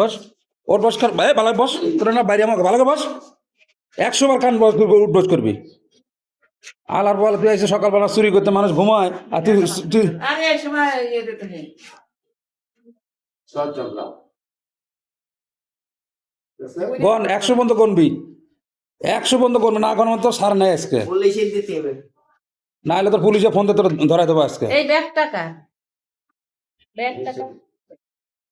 বস ওর বস কর ভালো বস তোর না বাইরে আমাকে ভালো বস একশো বার কান বস করবি উঠবস করবি আলার বল তুই এসে সকালবেলা চুরি করতে মানুষ ঘুমায় আর তুই তুই ইয়ে গন একশো বন্ধ গনবি একশো বন্ধ গনবি না গন তো সার নেই আজকে। পুলিশে না হলে তোর পুলিশে ফোন দিয়ে তোর ধরাই দেবো আজকে। এই ব্যাগ টাকা। ব্যাগ টাকা।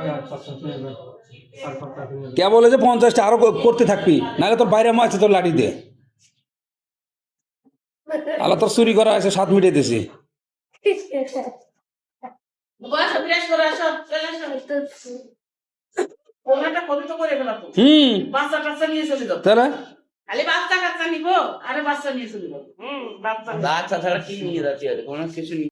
আর আর গেছে কেবল যে পঞ্চাশটা আরও করতে থাকবি, নাহলে তোর বাইরে মাছ তোর লাঠি দে আলা তোর চুরি করা আছে, সাত মিনিটে দিছি। হুম। আরে ছাড়া কি নিয়ে যাচ্ছে কোনো কিছু